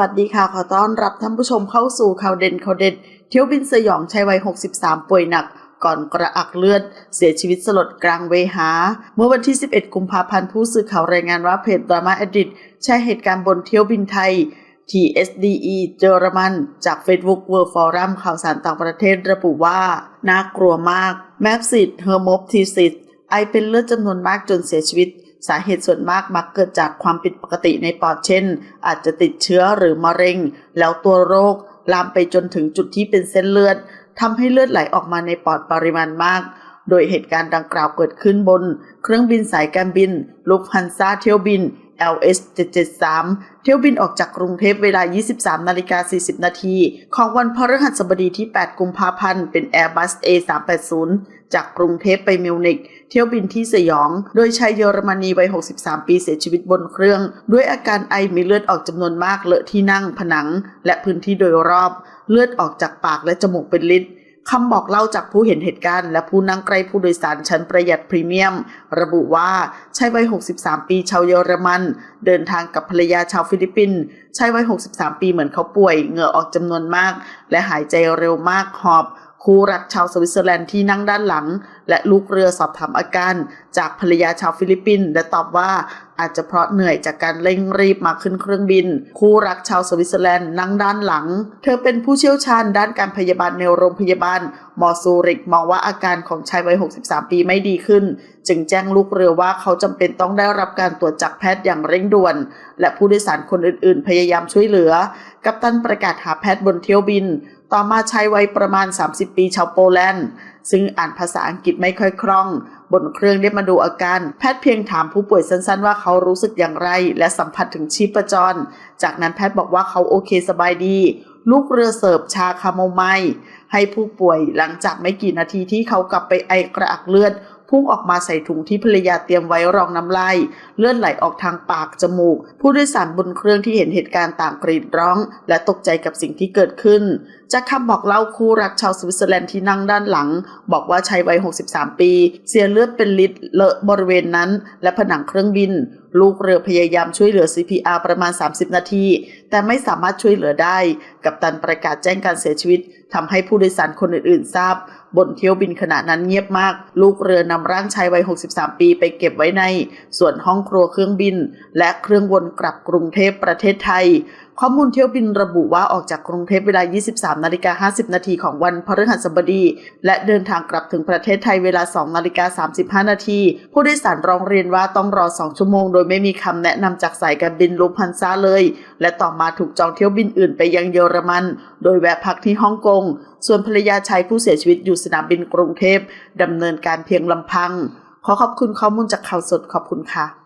วัสดีค่ะ ขอต้อนรับท่านผู้ชมเข้าสู่ข่าวเด่นข่าวเด็ด เที่ยวบินสยองชายวัย 63 ป่วยหนัก ก่อนกระอักเลือด เสียชีวิตสลดกลางเวหา เมื่อวันที่ 11 กุมภาพันธ์ผู้สื่อข่าวรายงานว่าเพจดราม่าอดิตแชร์เหตุการณ์บนเที่ยวบินไทย TSDE เยอรมัน จาก Facebook World Forum ข่าวสารต่างประเทศระบุว่า น่ากลัวมาก แมปซิดเฮอร์มปทีซิสไอเป็นเลือดจำนวนมากจนเสียชีวิต สาเหตุส่วนมากมักเกิดจากความผิดปกติในปอดเช่น อาจจะติดเชื้อหรือมะเร็ง แล้วตัวโรคลามไปจนถึงจุดที่เป็นเส้นเลือดทำให้เลือดไหลออกมาในปอดปริมาณมาก โดยเหตุการณ์ดังกล่าวเกิดขึ้นบน เครื่องบินสายการบินลุฟฮันซาเที่ยวบิน LS 773 เที่ยวบินออกจากกรุงเทพเวลา 23 นาฬิกา 40 นาทีของวันพฤหัสบดีที่ 8 กุมภาพันธ์ เป็น Airbus A380 จากกรุงเทพไปมิวนิกเที่ยวบินที่สยอง โดยชายเยอรมนีวัย 63 ปีเสียชีวิตบนเครื่อง ด้วยอาการไอมีเลือดออกจำนวนมากเลอะที่นั่งผนัง และพื้นที่โดยรอบ เลือดออกจากปากและจมูกเป็นลิตร คำบอกเล่าจากผู้เห็นเหตุการณ์ และผู้นั่งใกล้ผู้โดยสารชั้นประหยัดพรีเมียม ระบุว่าชายวัย 63 ปีชาวเยอรมัน เดินทางกับภรรยาชาวฟิลิปปินส์ชายวัย 63 ปีเหมือนเขาป่วยเหงื่อออกจำนวนมาก และหายใจเร็วมากหอบ คู่รักชาวสวิตเซอร์แลนด์ที่นั่งด้านหลัง และลูกเรือสอบถามอาการ จากภรรยาชาวฟิลิปปินส์และตอบว่าอาจจะเพราะเหนื่อยจากการเร่งรีบมาขึ้นเครื่องบิน คู่รักชาวสวิตเซอร์แลนด์นั่งด้านหลัง เธอเป็นผู้เชี่ยวชาญด้านการพยาบาลในโรงพยาบาลมอซูริกมองว่าอาการของชายวัย 63 ปีไม่ดีขึ้น จึงแจ้งลูกเรือว่าเขาจำเป็นต้องได้รับการตรวจจากแพทย์อย่างเร่งด่วน และผู้โดยสารคนอื่นๆ พยายามช่วยเหลือ กัปตันประกาศหาแพทย์บนเที่ยวบิน ต่อมาชายวัยประมาณ 30 ปีชาวโปแลนด์ ซึ่งอ่านภาษาอังกฤษไม่ค่อยคล่อง บนเครื่องได้มาดูอาการ แพทย์เพียงถามผู้ป่วยสั้นๆ ว่าเขารู้สึกอย่างไร และสัมผัสถึงชีพจร จากนั้นแพทย์บอกว่าเขาโอเคสบายดี ลูกเรือเสิร์ฟชาคาโมไมล์ ให้ผู้ป่วยหลังจากไม่กี่นาทีที่เขากลับไปไอกระอักเลือดพุ่งออกมาใส่ถุงที่ภรรยาเตรียมไว้รองน้ำลายเลือดไหลออกทางปากจมูก ผู้โดยสารบนเครื่องที่เห็นเหตุการณ์ต่างกรีดร้อง และตกใจกับสิ่งที่เกิดขึ้น จากคำบอกเล่าคู่รักชาวสวิตเซอร์แลนด์ที่นั่งด้านหลัง บอกว่าชายวัย 63 ปี เสียเลือดเป็นลิตรเลอะบริเวณนั้น และผนังเครื่องบิน ลูกเรือพยายามช่วยเหลือ CPR ประมาณ 30 นาที แต่ไม่สามารถช่วยเหลือได้ กับตันประกาศแจ้งการเสียชีวิตทำให้ผู้โดยสารคนอื่นๆ ทราบ บนเที่ยวบินขณะนั้นเงียบมาก ลูกเรือนำร่างชายวัย 63 ปีไปเก็บไว้ใน ส่วนห้องครัวเครื่องบิน และเครื่องวนกลับกรุงเทพประเทศไทย ข้อมูลเที่ยวบินระบุว่าออกจากกรุงเทพเวลา 23 นาฬิกา 50 นาทีของวันพฤหัสบดี และเดินทางกลับถึงประเทศไทยเวลา 2 นาฬิกา 35 นาที ผู้โดยสารร้องเรียนว่าต้องรอ 2 ชั่วโมง โดยไม่มีคำแนะนำจากสายการบินลูพันซาเลย และต่อมาถูกจองเที่ยวบินอื่นไปยังเยอรมัน โดยแวะพักที่ฮ่องกง ส่วนภรรยาชายผู้เสียชีวิตอยู่สนามบินกรุงเทพดำเนินการเพียงลำพัง ขอขอบคุณข้อมูลจากข่าวสดขอบคุณค่ะ